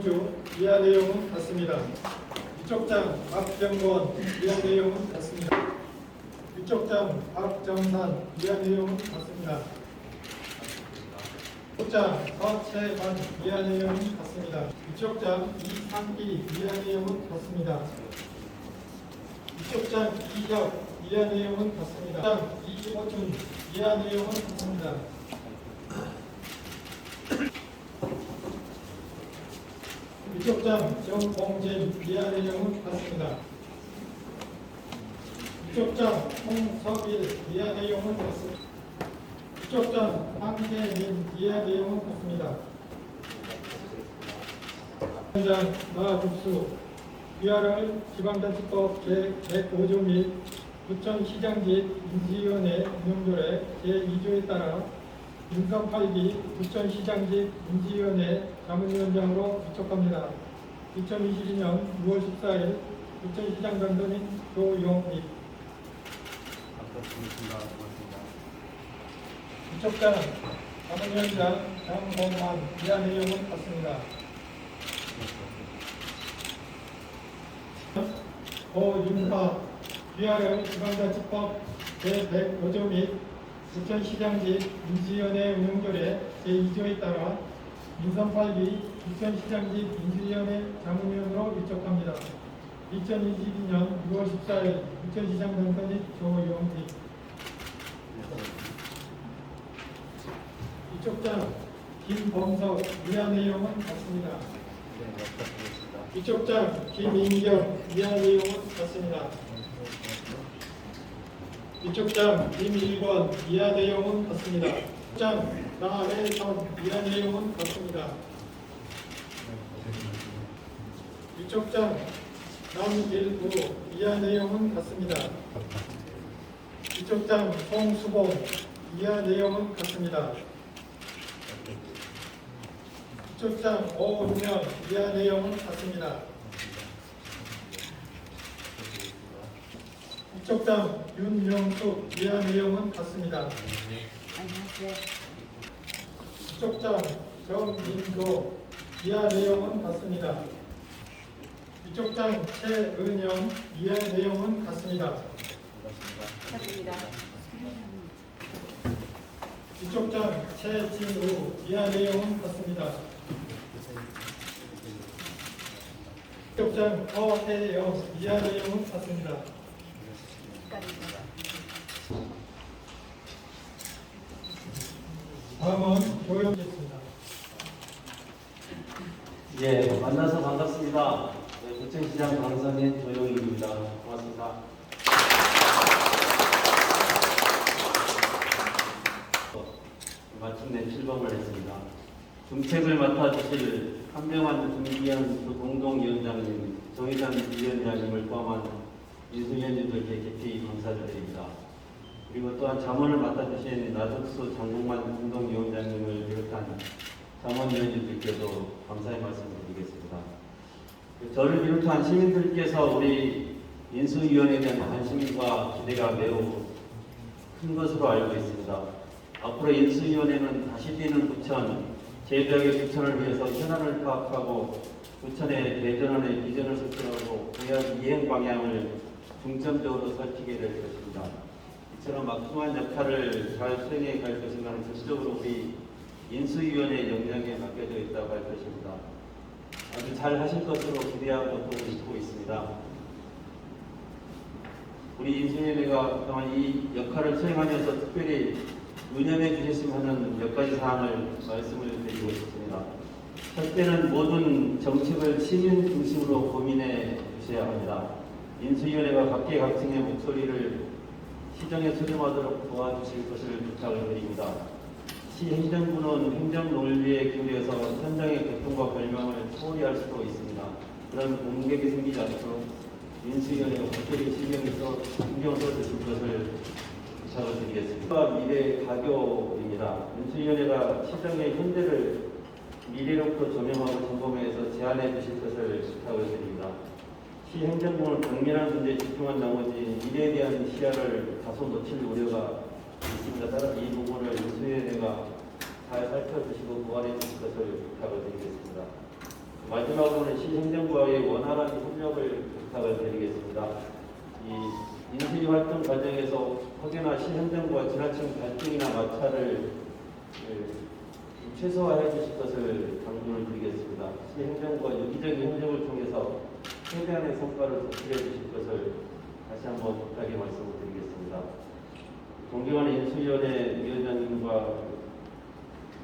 주 이하 내용은 같습니다. 위촉장 박병건 이하 내용은 같습니다. 위촉장 박정산 이하 내용은 같습니다. 위촉장 서채관 이하 내용은 같습니다. 위촉장 이상기 이하 내용은 같습니다. 위촉장 이혁 이하 내용은 같습니다. 위촉장 이호준 이하 내용은 같습니다. 위촉장 정봉진 이하 내용은 같습니다. 위촉장 홍석일 이하 내용은 같습니다. 위촉장 황재민 이하 내용은 같습니다. 위원장 나국수 위아래 지방자치법 제105조 및 부천시장직 인지위원회 운영조례 제2조에 따라 인성 8기 부천시장직 인지위원회 자문위원장으로 위촉합니다. 2022년 6월 14일 부천시장 당선인 조용익 위촉장 자문위원장 장범만 이하 내용은 같습니다. 고윤화 위아래 지방자치법 제105조 및 부천시장직 인지위원회 운영조례 제2조에 따라 인선 8기 부천시장직 인지위원회 자문위원으로 위촉합니다. 2022년 6월 14일 부천시장 당선인 조용익 위촉장 김범석 위아 내용은 같습니다. 위촉장 김인경 위아 내용은 같습니다. 위촉장 김일권 이하 내용은 같습니다. 위촉장 나혜선 이하 내용은 같습니다. 위촉장 남일구 이하 내용은 같습니다. 위촉장 송수봉 이하 내용은 같습니다. 위촉장 오은명 이하 내용은 같습니다. 위촉장 윤명숙 이하 내용은 같습니다. 위촉장 정민도 이하 내용은 같습니다. 위촉장 최은영 이하 내용은 같습니다. 축하드립니다. 위촉장 최진우 이하 내용은 같습니다. 위촉장 허혜영 이하 내용은 같습니다. 다음은 조영겠습니다. 예, 만나서 반갑습니다. 네, 부천시장 당선인 조영익입니다. 고맙습니다. 마침내 출범을 했습니다. 중책을 맡아주실 한명환 중기현 그 공동위원장님, 정의당 위원장님을 포함한 인수위원님들께 깊이 감사를 드립니다. 그리고 또한 자문을 맡아주신 나덕수 장동만 공동위원장님을 비롯한 자문위원님들께도 감사의 말씀을 드리겠습니다. 그 저를 비롯한 시민들께서 우리 인수위원회에 대한 관심과 기대가 매우 큰 것으로 알고 있습니다. 앞으로 인수위원회는 다시 뛰는 부천, 제도약의 부천을 위해서 현안을 파악하고 부천의 대전환의 비전을 설정하고 구약 이행 방향을 중점적으로 살피게 될 것입니다. 이처럼 막중한 역할을 잘 수행해 갈 것인가는 전적으로 우리 인수위원회 영역에 맡겨져 있다고 할 것입니다. 아주 잘 하실 것으로 기대하고 또 믿고 있습니다. 우리 인수위원회가 그동안 이 역할을 수행하면서 특별히 운영해 주셨으면 하는 몇 가지 사항을 말씀을 드리고 싶습니다. 첫째는 모든 정책을 시민 중심으로 고민해 주셔야 합니다. 인수위원회가 각계각층의 목소리를 시정에 수렴하도록 도와주실 것을 부탁을 드립니다. 시 행정부는 행정 논리에 기울여서 현장의 교통과 결명을 소홀히 할 수도 있습니다. 그런 공백이 생기지 않도록 인수위원회가 특별히 신경을 써, 신경 써주실 것을 부탁을 드리겠습니다. 미래 가교입니다. 인수위원회가 시정의 현대를 미래로부터 조명하고 점검해서 제안해 주실 것을 부탁을 드립니다. 시 행정부는 당면한 문제에 집중한 나머지 미래에 대한 시야를 다소 놓칠 우려가 있습니다. 따라서 이 부분을 인수위원회가 잘 살펴주시고 보완해 주실 것을 부탁을 드리겠습니다. 마지막으로는 시 행정부와의 원활한 협력을 부탁을 드리겠습니다. 이 인수위 활동 과정에서 혹여나 시 행정부와 지나친 갈등이나 마찰을 예, 최소화해 주실 것을 강조를 드리겠습니다. 시 행정부가 유기적인 협력을 통해서 최대한의 성과를 도출해 주실 것을 다시 한번 부탁의 말씀을 드리겠습니다. 존경하는 인수위원회 위원장님과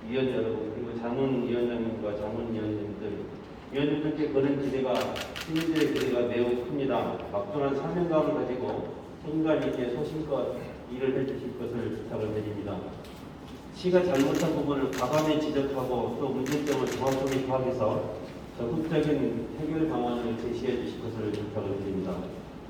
위원 여러분 그리고 자문위원장님과 자문위원님들 위원님들께 거는 기대가 시민들의 기대가 매우 큽니다. 막중한 사명감을 가지고 책임감 있게 소신껏 일을 해주실 것을 부탁을 드립니다. 시가 잘못한 부분을 과감히 지적하고 또 문제점을 정확하게 파악해서 적극적인 해결 방안을 제시해 주실 것을 부탁을 드립니다.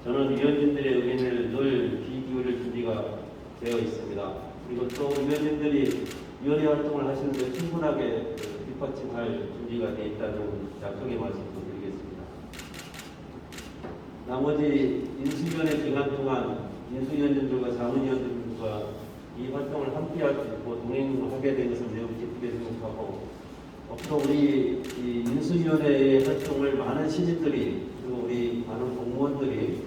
저는 위원님들의 의견을 늘 귀 기울일 준비가 되어 있습니다. 그리고 또 위원님들이 위원회 활동을 하시는데 충분하게 그 뒷받침할 준비가 되어 있다는 약속의 말씀도 드리겠습니다. 나머지 인수위원회 기간 동안 인수위원들과 자문위원들과 이 활동을 함께 할 수 있고 동행하게 된 것을 매우 기쁘게 생각하고 앞으로 우리 이 인수위원회의 활동을 많은 시민들이 그리고 우리 많은 공무원들이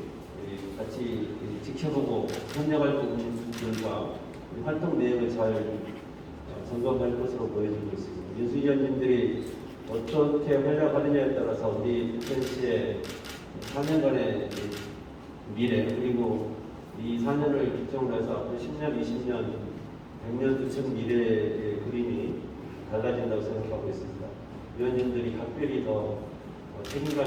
이 같이 이 지켜보고 협력할 부분들과 활동 내용을 잘 어, 점검할 것으로 보여지고 있습니다. 인수위원님들이 어떻게 활약하느냐에 따라서 우리 부천시의 4년간의 미래 그리고 이 4년을 기점으로 해서 앞으로 10년, 20년, 100년, 2000 미래의 그림이 달라진다고 생각하고 있습니다. 위원님들이 각별히 더 어, 책임감